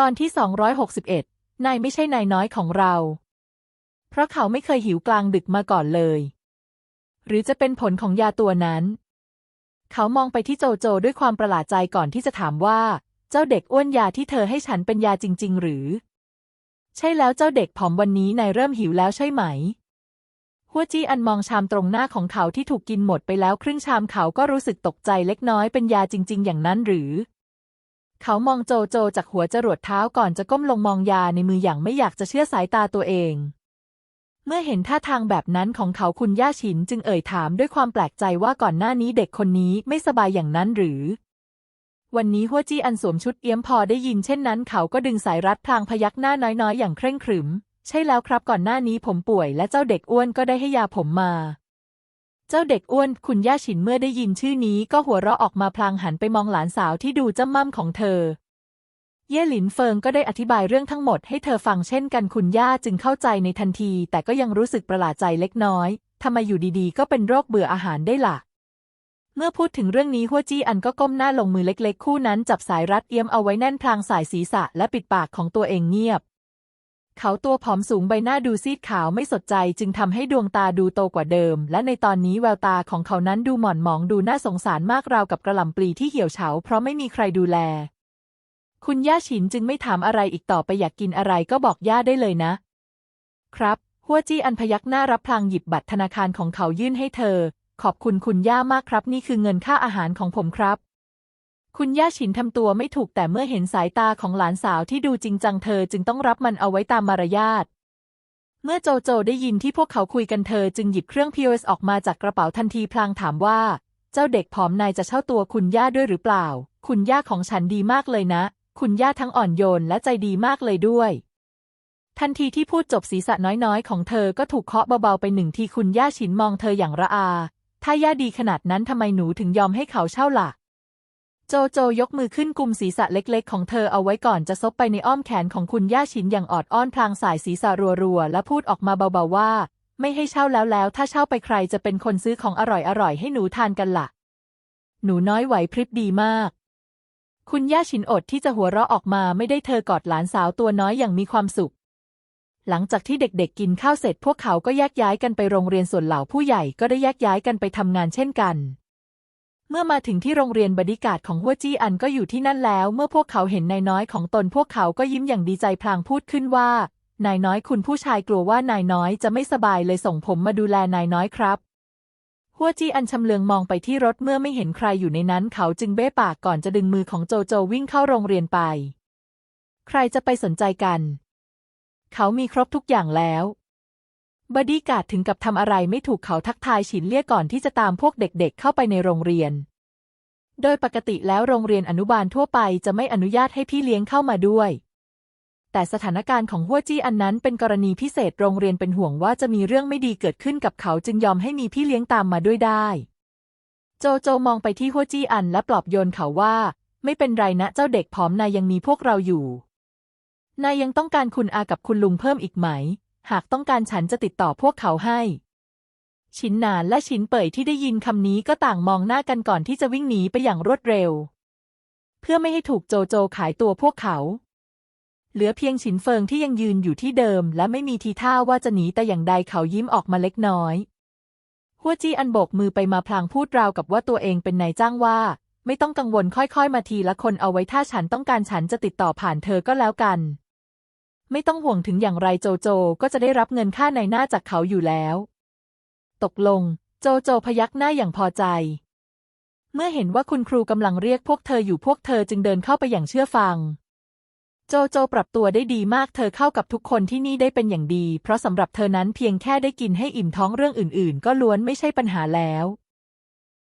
ตอนที่ 261 นายไม่ใช่นายน้อยของเรา เพราะเขาไม่เคยหิวกลางดึกมาก่อนเลย หรือจะเป็นผลของยาตัวนั้น เขามองไปที่โจโจด้วยความประหลาดใจก่อนที่จะถามว่า เจ้าเด็กอ้วนยาที่เธอให้ฉันเป็นยาจริง ๆ หรือ ใช่แล้วเจ้าเด็กผอมวันนี้นายเริ่มหิวแล้วใช่ไหม หัวจี้อันมองชามตรงหน้าของเขาที่ถูกกินหมดไปแล้วครึ่งชามเขาก็รู้สึกตกใจเล็กน้อยเป็นยาจริง ๆ อย่างนั้นหรือ เขามองโจโจจากหัวจรวดเท้าก่อนจะก้มลงมองยาในมืออย่างไม่อยากจะเชื่อสายตาตัวเอง เมื่อเห็นท่าทางแบบนั้นของเขาคุณย่าฉินจึงเอ่ยถามด้วยความแปลกใจว่าก่อนหน้านี้เด็กคนนี้ไม่สบายอย่างนั้นหรือ วันนี้หัวจี้อันสวมชุดเอี้ยมพอได้ยินเช่นนั้น เขาก็ดึงสายรัดพลางพยักหน้าน้อยๆ อย่างเคร่งขรึม ใช่แล้วครับก่อนหน้านี้ผมป่วยและเจ้าเด็กอ้วนก็ได้ให้ยาผมมา เจ้าเด็กอ้วนคุณย่าฉินเมื่อได้ยินชื่อนี้ก็หัวเราะออกมาพลางหันไปมองหลานสาวที่ดูจ้ำม่ำของเธอ เย่หลินเฟิงก็ได้อธิบายเรื่องทั้งหมดให้เธอฟังเช่นกันคุณย่าจึงเข้าใจในทันที แต่ก็ยังรู้สึกประหลาดใจเล็กน้อยทำไมอยู่ดีๆ ก็เป็นโรคเบื่ออาหารได้ล่ะ เมื่อพูดถึงเรื่องนี้หัวจี้อันก็ก้มหน้าลงมือเล็กๆ คู่นั้นจับสายรัดเอี้ยมเอาไว้แน่นพลางสายศีรษะและปิดปากของตัวเองเงียบ เขาตัวผอมสูงใบหน้าดูซีดขาวไม่สดใจจึงทำให้ดวงตาดูโตกว่าเดิม และในตอนนี้แววตาของเขานั้นดูหม่อนหมองดูน่าสงสารมากราวกับกระหล่ำปลีที่เหี่ยวเฉาเพราะไม่มีใครดูแล คุณย่าฉินจึงไม่ถามอะไรอีกต่อไปอยากกินอะไรก็บอกย่าได้เลยนะ ครับ หัวจี้อันพยักหน้ารับพลางหยิบบัตรธนาคารของเขายื่นให้เธอ ขอบคุณคุณย่ามากครับ นี่คือเงินค่าอาหารของผมครับ คุณย่าฉินทำตัวไม่ถูกแต่เมื่อเห็นสายตาของหลานสาวที่ดูจริงจังเธอจึงต้องรับมันเอาไว้ตามมารยาท เมื่อโจโจได้ยินที่พวกเขาคุยกันเธอจึงหยิบเครื่อง POS ออกมาจากกระเป๋าทันทีพลางถามว่า เจ้าเด็กผอมนายจะเช่าตัวคุณย่าด้วยหรือเปล่า คุณย่าของฉันดีมากเลยนะ คุณย่าทั้งอ่อนโยนและใจดีมากเลยด้วย ทันทีที่พูดจบศีรษะน้อยๆ ของเธอก็ถูกเคาะเบาๆไปหนึ่งทีคุณย่าฉินมองเธออย่างระอา ถ้าย่าดีขนาดนั้นทำไมหนูถึงยอมให้เขาเช่าล่ะ โจโจยกมือขึ้นกุมศีรษะเล็กๆ ของเธอเอาไว้ก่อนจะซบไปในอ้อมแขนของคุณย่าฉินอย่างออดอ้อนพลางสายศีรษะรัวๆ และพูดออกมาเบาๆว่า ไม่ให้เช่าแล้วแล้ว ถ้าเช่าไปใครจะเป็นคนซื้อของอร่อยๆ ให้หนูทานกันล่ะ หนูน้อยไหวพริบดีมาก คุณย่าฉินอดที่จะหัวเราะออกมาไม่ได้เธอกอดหลานสาวตัวน้อยอย่างมีความสุข หลังจากที่เด็กๆกินข้าวเสร็จพวกเขาก็แยกย้ายกันไปโรงเรียนส่วนเหล่าผู้ใหญ่ก็ได้แยกย้ายกันไปทำงานเช่นกัน เมื่อมาถึงที่โรงเรียนบดิการดของหัวจี้อันก็อยู่ที่นั่นแล้ว เมื่อพวกเขาเห็นนายน้อยของตนพวกเขาก็ยิ้มอย่างดีใจพลางพูดขึ้นว่า นายน้อยคุณผู้ชายกลัวว่านายน้อยจะไม่สบายเลยส่งผมมาดูแลนายน้อยครับหัวจี้อันชำเลืองมองไปที่รถเมื่อไม่เห็นใครอยู่ในนั้นเขาจึงเบ้ปากก่อนจะดึงมือของโจโจวิ่งเข้าโรงเรียนไป ใครจะไปสนใจกัน เขามีครบทุกอย่างแล้ว บอดีการ์ดถึงกับทำอะไรไม่ถูกเขาทักทายฉินเลี่ยก่อนที่จะตามพวกเด็กๆ เข้าไปในโรงเรียน โดยปกติแล้วโรงเรียนอนุบาลทั่วไปจะไม่อนุญาตให้พี่เลี้ยงเข้ามาด้วย แต่สถานการณ์ของหัวจี้อันนั้นเป็นกรณีพิเศษโรงเรียนเป็นห่วงว่าจะมีเรื่องไม่ดีเกิดขึ้นกับเขาจึงยอมให้มีพี่เลี้ยงตามมาด้วยได้ โจโจมองไปที่หัวจี้อันและปลอบโยนเขาว่า ไม่เป็นไรนะเจ้าเด็กผอมนายยังมีพวกเราอยู่นายยังต้องการคุณอากับคุณลุงเพิ่มอีกไหม หากต้องการฉันจะติดต่อพวกเขาให้ ชินนานและชินเป่ยที่ได้ยินคำนี้ก็ต่างมองหน้ากันก่อนที่จะวิ่งหนีไปอย่างรวดเร็ว เพื่อไม่ให้ถูกโจโจขายตัวพวกเขา เหลือเพียงฉินเฟิงที่ยังยืนอยู่ที่เดิม และไม่มีทีท่าว่าจะหนีแต่อย่างใดเขายิ้มออกมาเล็กน้อยหัวจี้อันโบกมือไปมาพลางพูดราวกับว่าตัวเองเป็นนายจ้างว่า ไม่ต้องกังวลค่อยๆ มาทีละคนเอาไว้ถ้าฉันต้องการฉันจะติดต่อผ่านเธอก็แล้วกัน ไม่ต้องห่วงถึงอย่างไรโจโจก็จะได้รับเงินค่าในหน้าจากเขาอยู่แล้ว ตกลง โจโจพยักหน้าอย่างพอใจ เมื่อเห็นว่าคุณครูกำลังเรียกพวกเธออยู่พวกเธอจึงเดินเข้าไปอย่างเชื่อฟัง โจโจปรับตัวได้ดีมากเธอเข้ากับทุกคนที่นี่ได้เป็นอย่างดี เพราะสำหรับเธอนั้นเพียงแค่ได้กินให้อิ่มท้องเรื่องอื่น ๆ ก็ล้วนไม่ใช่ปัญหาแล้ว